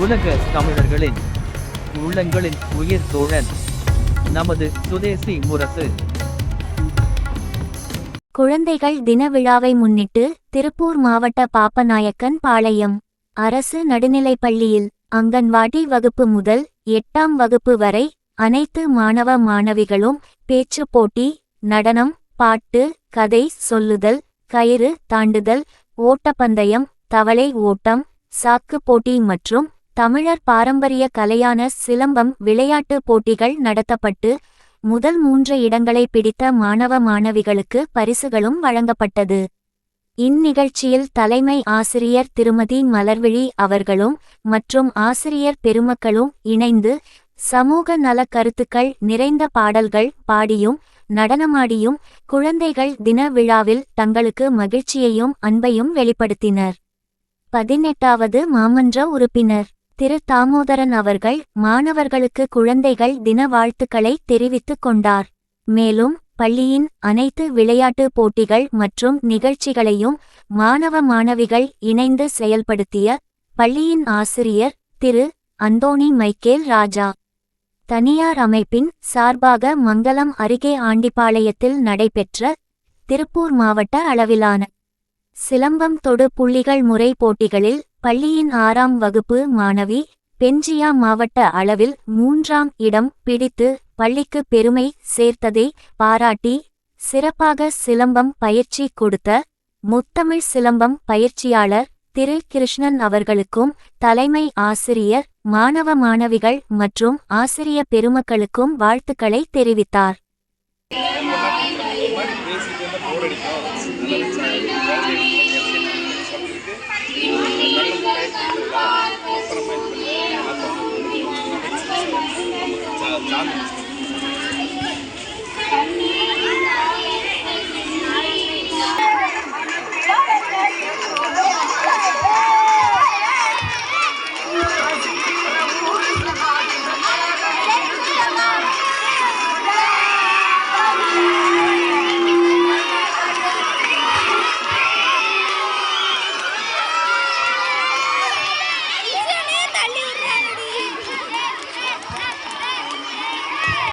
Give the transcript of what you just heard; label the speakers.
Speaker 1: உலக தமிழர்களின் உள்ளங்களின் உயிர் தோழன் நமது சுதேசி முரசு.
Speaker 2: குழந்தைகள் தின விழாவை முன்னிட்டு திருப்பூர் மாவட்ட பாப்பநாயக்கன் பாளையம் அரசு நடுநிலைப்பள்ளியில் அங்கன்வாடி வகுப்பு முதல் எட்டாம் வகுப்பு வரை அனைத்து மாணவ மாணவிகளும் பேச்சு போட்டி நடனம் பாட்டு கதை சொல்லுதல் கயிறு தாண்டுதல் ஓட்டப்பந்தயம் தவளை ஓட்டம் சாக்கு போட்டி மற்றும் தமிழர் பாரம்பரிய கலையான சிலம்பம் விளையாட்டு போட்டிகள் நடத்தப்பட்டு முதல் மூன்று இடங்களை பிடித்த மாணவ மாணவிகளுக்கு பரிசுகளும் வழங்கப்பட்டது. இந்நிகழ்ச்சியில் தலைமை ஆசிரியர் திருமதி மலர்விழி அவர்களும் மற்றும் ஆசிரியர் பெருமக்களும் இணைந்து சமூக நல கருத்துக்கள் நிறைந்த பாடல்கள் பாடியும் நடனமாடியும் குழந்தைகள் தின விழாவில் தங்களுக்கு மகிழ்ச்சியையும் அன்பையும் வெளிப்படுத்தினர். பதினெட்டாவது மாமன்ற உறுப்பினர். திரு தாமோதரன் அவர்கள் மாணவர்களுக்கு குழந்தைகள் தின வாழ்த்துக்களை தெரிவித்துக் கொண்டார். மேலும் பள்ளியின் அனைத்து விளையாட்டு போட்டிகள் மற்றும் நிகழ்ச்சிகளையும் மாணவ மாணவிகள் இணைந்து செயல்படுத்திய பள்ளியின் ஆசிரியர் திரு அந்தோணி மைக்கேல் ராஜா. தனியார் அமைப்பின் சார்பாக மங்கலம் அருகே ஆண்டிப்பாளையத்தில் நடைபெற்ற திருப்பூர் மாவட்ட அளவிலான சிலம்பம் தொடு புள்ளிகள் முறை போட்டிகளில் பள்ளியின் ஆறாம் வகுப்பு மாணவி பெஞ்சியா மாவட்ட அளவில் மூன்றாம் இடம் பிடித்து பள்ளிக்கு பெருமை சேர்த்ததை பாராட்டி சிறப்பாக சிலம்பம் பயிற்சி கொடுத்த முத்தமிழ் சிலம்பம் பயிற்சியாளர் திரு கிருஷ்ணன் அவர்களுக்கும் தலைமை ஆசிரியர் மாணவ மாணவிகள் மற்றும் ஆசிரிய பெருமக்களுக்கும் வாழ்த்துக்களை தெரிவித்தார். done.